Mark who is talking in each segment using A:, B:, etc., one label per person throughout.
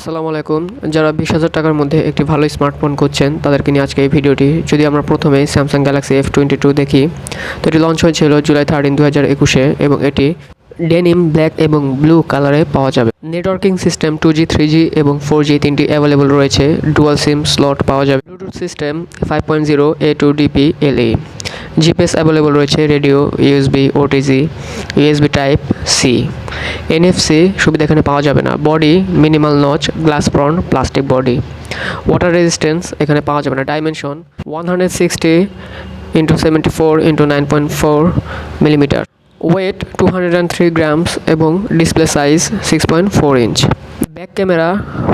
A: আসসালামু আলাইকুম। যারা বিশ হাজার টাকার মধ্যে একটি ভালো স্মার্টফোন করছেন তাদেরকে নিয়ে আজকে এই ভিডিওটি, যদি আমরা প্রথমে Samsung Galaxy F twenty two দেখি, তো এটি লঞ্চ হয়েছিল জুলাই থার্টিন দু হাজার একুশে এবং এটি ডেনিম ব্ল্যাক এবং ব্লু কালারে পাওয়া যাবে। Networking system two G three G এবং ফোর জি তিনটি অ্যাভেলেবল রয়েছে। ডুয়াল সিম স্লট পাওয়া যাবে। Bluetooth system five point zero A two DP L E GPS available রয়েছে radio USB OTG USB type C NFC সুবিধা এখানে পাওয়া যাবে না। Body minimal notch glass front plastic body water resistance এখানে পাওয়া যাবে না। Dimension one hundred sixty into seventy four into nine point four millimetre weight two hundred and three grams এবং display size six point four inch back camera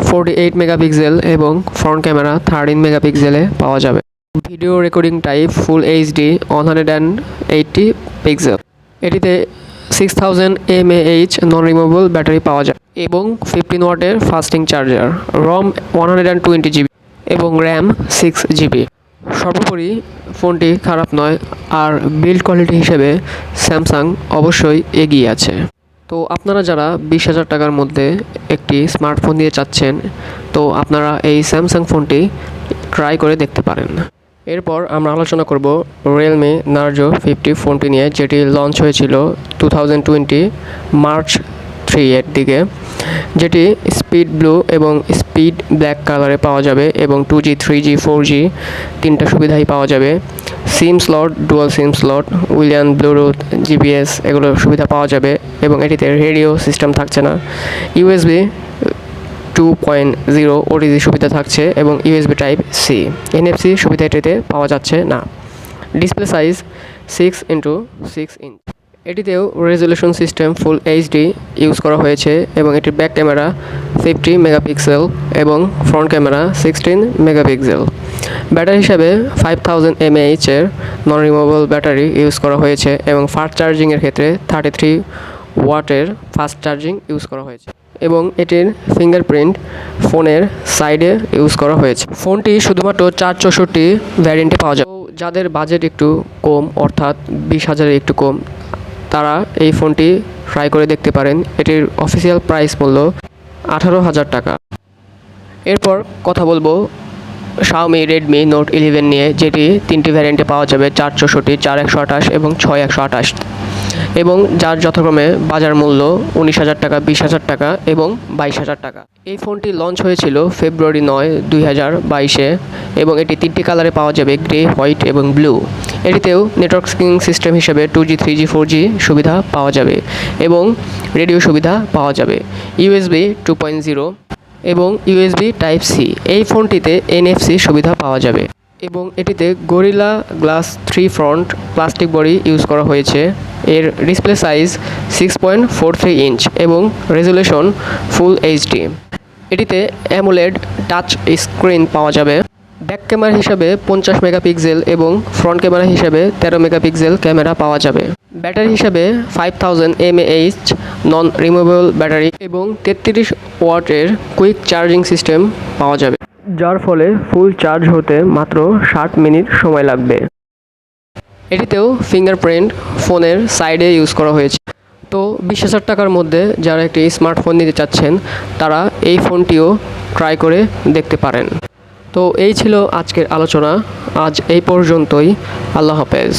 A: forty eight megapixel এবং front camera thirteen মেগাপিক্সেলে পাওয়া যাবে। Video recording type full HD one hundred and eighty pixel এটিতে six thousand mAh non removable battery পাওয়া যায়, এবং fifteen ওয়াটের fasting charger, ROM one hundred and twenty GB এবং র্যাম সিক্স জিবি সর্বোপরি ফোনটি খারাপ নয়, আর বিল্ড কোয়ালিটি হিসেবে স্যামসাং অবশ্যই এগিয়ে আছে। তো আপনারা যারা বিশ হাজার টাকার মধ্যে একটি স্মার্টফোন দিয়ে চাচ্ছেন, তো আপনারা এই স্যামসাং ফোনটি ট্রাই করে দেখতে পারেন। এরপর আমরা আলোচনা করব রিয়েলমি নার্জো ফিফটি ফোনটি নিয়ে, যেটি লঞ্চ হয়েছিল two thousand twenty March three এর দিকে, যেটি স্পিড ব্লু এবং স্পিড ব্ল্যাক কালারে পাওয়া যাবে এবং two G three G four G তিনটা সুবিধাই পাওয়া যাবে। SIM slot dual SIM slot উইলিয়ান Bluetooth GPS এগুলো সুবিধা পাওয়া যাবে এবং এটিতে রেডিও সিস্টেম থাকছে না। USB two point zero OTG সুবিধা থাকছে এবং ইউএসবি টাইপ সি এনএফসি সুবিধা এটিতে পাওয়া যাচ্ছে না। Display size six into six inch এটিতেও resolution system full HD use করা হয়েছে এবং এটির ব্যাক ক্যামেরা ফিফটি মেগাপিক্সেল এবং front camera sixteen megapixel battery হিসাবে ফাইভ থাউজেন্ড এমএএইচের নন রিমুভেবল ব্যাটারি ইউজ করা হয়েছে এবং ফাস্ট চার্জিংয়ের ক্ষেত্রে থার্টি থ্রি ওয়াটের ফাস্ট চার্জিং ইউজ করা হয়েছে। এবং এটির ফিঙ্গারপ্রিন্ট ফোনের সাইডে ইউজ করা হয়েছে। ফোনটি শুধুমাত্র চার চৌষট্টি ভ্যারিয়েন্টে পাওয়া যায়। যাদের বাজেট একটু কম, অর্থাৎ বিশ হাজারের একটু কম, তারা এই ফোনটি ট্রাই করে দেখতে পারেন। এটির অফিসিয়াল প্রাইস মূল্য আঠারো হাজার টাকা। এরপর কথা বলব শাওমি রেডমি নোট ইলেভেন নিয়ে, যেটি তিনটি ভ্যারিয়েন্টে পাওয়া যাবে, চার চৌষট্টি, চার একশো আঠাশ এবং ছয় একশো আঠাশ। এবং যার যথাক্রমে বাজার মূল্য উনিশ হাজার টাকা, বিশ হাজার টাকা এবং বাইশ হাজার টাকা। এই ফোনটি লঞ্চ হয়েছিল ফেব্রুয়ারি নয়, দুই হাজার বাইশে এবং এটি তিনটি কালারে পাওয়া যাবে, গ্রে, হোয়াইট এবং ব্লু। এটিতেও নেটওয়ার্কিং সিস্টেম হিসেবে two G three G four G সুবিধা পাওয়া যাবে এবং রেডিও সুবিধা পাওয়া যাবে। ইউএসবি টু পয়েন্ট জিরো এবং ইউএসবি টাইপ সি এই ফোনটিতে এনএফসি সুবিধা পাওয়া যাবে। এবং এটিতে Gorilla Glass three front plastic body use করা হয়েছে। এর display size six point four three inch এবং রেজুলেশন ফুল এইচডি এটিতে অ্যামোলেড টাচ স্ক্রিন পাওয়া যাবে। ব্যাক ক্যামেরা হিসাবে পঞ্চাশ মেগাপিক্সেল এবং ফ্রন্ট ক্যামেরা হিসাবে তেরো মেগাপিক্সেল ক্যামেরা পাওয়া যাবে। ব্যাটারি হিসাবে five thousand mAh non removable battery এবং তেত্রিশ ওয়াটের কুইক চার্জিং সিস্টেম পাওয়া যাবে। যার ফলে ফুল চার্জ হতে মাত্র ষাট মিনিট সময় লাগবে। এটিতেও ফিঙ্গারপ্রিন্ট ফোনের সাইডে ইউজ করা হয়েছে। তো বিশ হাজার টাকার মধ্যে যারা একটি স্মার্টফোন নিতে চাচ্ছেন, তারা এই ফোনটিও ট্রাই করে দেখতে পারেন। তো এই ছিল আজকের আলোচনা। আজ এই পর্যন্তই। আল্লাহ হাফেজ।